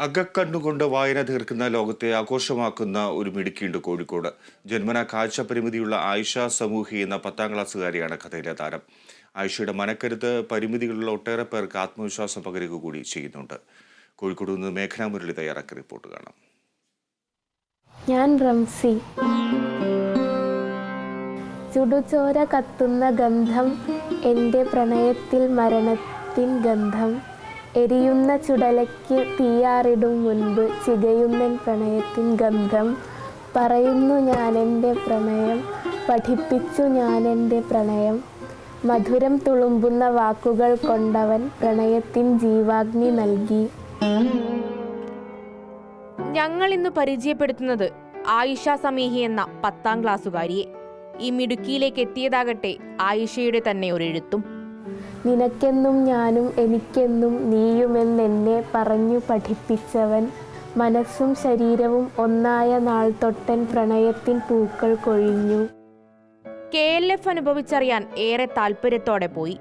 അകക്കണ്ണുകൊണ്ട് വായന തീർക്കുന്ന ലോകത്തെ ആഘോഷമാക്കുന്ന ഒരു മിടുക്കിയുണ്ട് കോഴിക്കോട്. ജന്മന കാഴ്ച പരിമിതിയുള്ള ആയിഷ സമൂഹി എന്ന പത്താം ക്ലാസ്സുകാരിയാണ് കഥയിലെ താരം. ആയിഷയുടെ മനക്കരുത്ത് പരിമിതികളുള്ള ഒട്ടേറെ പേർക്ക് ആത്മവിശ്വാസം പകരുക കൂടി ചെയ്യുന്നുണ്ട്. കോഴിക്കോട് നിന്ന് മേഘന മുരളി തയ്യാറാക്കിയ റിപ്പോർട്ട് കാണാം. ഞാൻ റംസി. ചുടുചോര കത്തുന്ന ഗന്ധം എന്റെ പ്രണയത്തിൽ മരണത്തിൻ ഗന്ധം. എരിയുന്ന ചുടലയ്ക്ക് തീയാറിടും മുൻപ് ചികയുന്നൻ പ്രണയത്തിൻ ഗന്ധം. പറയുന്നു ഞാൻ എന്റെ പ്രണയം പഠിപ്പിച്ചു ഞാൻ എന്റെ പ്രണയം. മധുരം തുളുമ്പുന്ന വാക്കുകൾ കൊണ്ടവൻ പ്രണയത്തിൻ ജീവാഗ്നി നൽകി. ഞങ്ങൾ ഇന്ന് പരിചയപ്പെടുത്തുന്നത് ആയിഷ സമീഹി എന്ന പത്താം ക്ലാസ്സുകാരിയെ. ഈ മിടുക്കിയിലേക്ക് എത്തിയതാകട്ടെ ആയിഷയുടെ തന്നെ ഒരു എഴുത്തും നിനക്കെന്നും ഞാനും എനിക്കെന്നും നീയുമെന്നെന്നെ പറഞ്ഞു പഠിപ്പിച്ചവൻ. മനസ്സും ശരീരവും ഒന്നായ നാൾ തൊട്ടൻ പ്രണയത്തിൻ പൂക്കൾ കൊഴിഞ്ഞു. കെ എൽ എഫ് അനുഭവിച്ചറിയാൻ ഏറെ താല്പര്യത്തോടെ പോയി.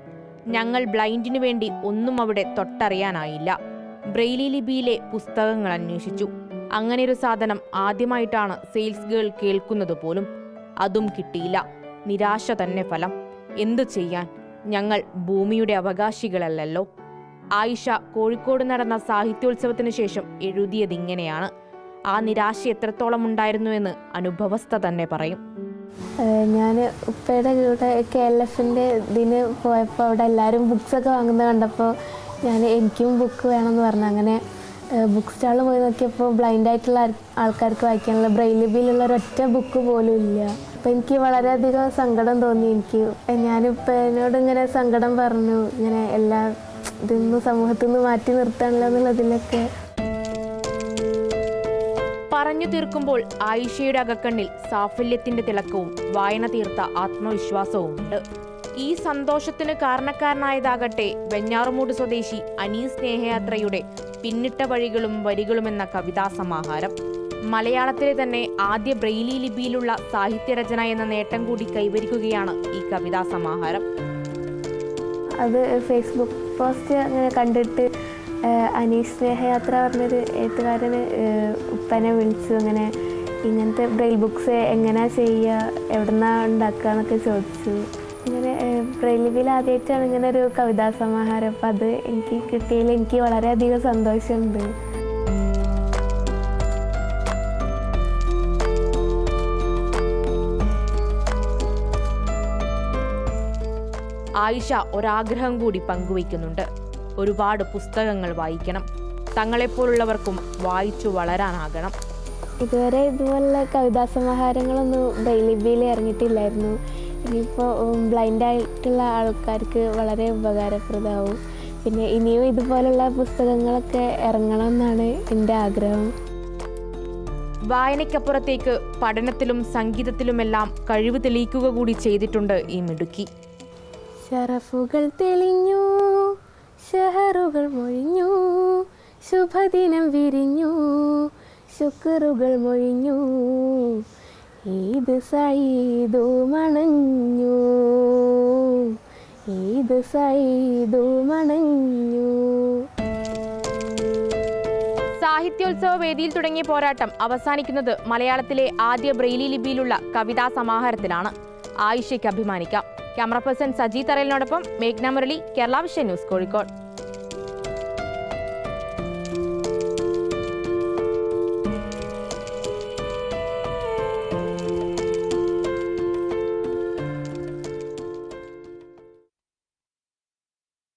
ഞങ്ങൾ ബ്ലൈൻഡിനു വേണ്ടി ഒന്നും അവിടെ തൊട്ടറിയാനായില്ല. ബ്രെയിലി ലിപിയിലെ പുസ്തകങ്ങൾ അന്വേഷിച്ചു. അങ്ങനെ ഒരു സാധനം ആദ്യമായിട്ടാണ് സെയിൽസ് ഗേൾ കേൾക്കുന്നത് പോലും. അതും കിട്ടിയില്ല. നിരാശ തന്നെ ഫലം. എന്തു ചെയ്യാൻ? ഞങ്ങൾ ഭൂമിയുടെ അവകാശികളല്ലല്ലോ. ആയിഷ കോഴിക്കോട് നടന്ന സാഹിത്യോത്സവത്തിന് ശേഷം എഴുതിയതിങ്ങനെയാണ് ആ നിരാശ എത്രത്തോളം ഉണ്ടായിരുന്നുവെന്ന് അനുഭവസ്ഥ തന്നെ പറയും. ഞാൻ ഉപ്പയുടെ കൂടെ കെ എൽ എഫിന്റെ ഇതിന് പോയപ്പോൾ അവിടെ എല്ലാവരും ബുക്സൊക്കെ വാങ്ങുന്നത് കണ്ടപ്പോൾ ഞാൻ എനിക്കും ബുക്ക് വേണമെന്ന് പറഞ്ഞു. അങ്ങനെ ബുക്ക് സ്റ്റാളിൽ പോയി നോക്കിയപ്പോൾ ബ്ലൈൻഡ് ആയിട്ടുള്ള ആൾക്കാർക്ക് വായിക്കാനുള്ള ബ്രെയിൽ ലിപിയിലുള്ള ഒരൊറ്റ ബുക്ക് പോലും ഇല്ല. അപ്പോൾ എനിക്ക് വളരെയധികം സങ്കടം തോന്നി. എനിക്ക് ഞാനിപ്പോൾ എന്നോട് ഇങ്ങനെ സങ്കടം പറഞ്ഞു. ഇങ്ങനെ എല്ലാ ഇതിന്ന് സമൂഹത്തിൽ നിന്ന് മാറ്റി നിർത്താണല്ലോ എന്നുള്ളതിലൊക്കെ. പറഞ്ഞു തീർക്കുമ്പോൾ ആയിഷയുടെ അകക്കണ്ണിൽ സാഫല്യത്തിന്റെ തിളക്കവും വായന തീർത്ത ആത്മവിശ്വാസവും ഉണ്ട് ഈ സന്തോഷത്തിന് കാരണക്കാരനായതാകട്ടെ വെഞ്ഞാറുമൂട് സ്വദേശി അനീസ് സ്നേഹയാത്രയുടെ പിന്നിട്ട വഴികളും വരികളും എന്ന കവിതാ സമാഹാരം. മലയാളത്തിലെ തന്നെ ആദ്യ ബ്രെയിലി ലിപിയിലുള്ള സാഹിത്യരചന എന്ന നേട്ടം കൂടി കൈവരിക്കുകയാണ് ഈ കവിതാ സമാഹാരം. അത് ഫേസ്ബുക്ക് പോസ്റ്റ് അങ്ങനെ കണ്ടിട്ട് അനീ സ്നേഹയാത്ര പറഞ്ഞൊരു എഴുത്തുകാരന് ഉപ്പനെ വിളിച്ചു. അങ്ങനെ ഇങ്ങനത്തെ ബ്രെയിൽ ബുക്സ് എങ്ങനെയാ ചെയ്യുക എവിടുന്നാ ഉണ്ടാക്കുക എന്നൊക്കെ ചോദിച്ചു. ഇങ്ങനെ പ്രലിബിൽ ആദ്യമായിട്ടാണ് ഇങ്ങനെ ഒരു കവിതാ സമാഹാരം. അപ്പം അത് എനിക്ക് കിട്ടിയതിൽ എനിക്ക് വളരെയധികം സന്തോഷമുണ്ട്. ആയിഷ ഒരാഗ്രഹം കൂടി പങ്കുവയ്ക്കുന്നുണ്ട്. ഒരുപാട് പുസ്തകങ്ങൾ വായിക്കണം. തങ്ങളെപ്പോലുള്ളവർക്കും വായിച്ചു വളരാനാകണം. ഇതുവരെ ഇതുപോലുള്ള കവിതാ സമാഹാരങ്ങളൊന്നും ഡെയിലി ബിയിൽ ഇറങ്ങിയിട്ടില്ലായിരുന്നു. ഇനിയിപ്പോൾ ബ്ലൈൻഡായിട്ടുള്ള ആൾക്കാർക്ക് വളരെ ഉപകാരപ്രദമാവും. പിന്നെ ഇനിയും ഇതുപോലുള്ള പുസ്തകങ്ങളൊക്കെ ഇറങ്ങണം എന്നാണ് എന്റെ ആഗ്രഹം. വായനയ്ക്കപ്പുറത്തേക്ക് പഠനത്തിലും സംഗീതത്തിലുമെല്ലാം കഴിവ് തെളിയിക്കുക കൂടി ചെയ്തിട്ടുണ്ട് ഈ മിടുക്കി. ഷറഫുകൾ തെളിഞ്ഞു ഷഹറുകൾ മൊഴിഞ്ഞു ശുഭദിനം വിരിഞ്ഞു ശുക്റുകൾ മൊഴിഞ്ഞു ഈദ് സൈദു മണഞ്ഞു? ഏത് സൈദു മണഞ്ഞു? സാഹിത്യോത്സവ വേദിയിൽ തുടങ്ങിയ പോരാട്ടം അവസാനിക്കുന്നത് മലയാളത്തിലെ ആദ്യ ബ്രെയിലി ലിപിയിലുള്ള കവിതാ സമാഹാരത്തിലാണ്. ആയിഷയ്ക്ക് അഭിമാനിക്കാം. ക്യാമറ പേഴ്സൺ സജി തറയിലിനോടൊപ്പം മേഘ്ന മുരളി കേരള വിഷൻ ന്യൂസ് കോഴിക്കോട്.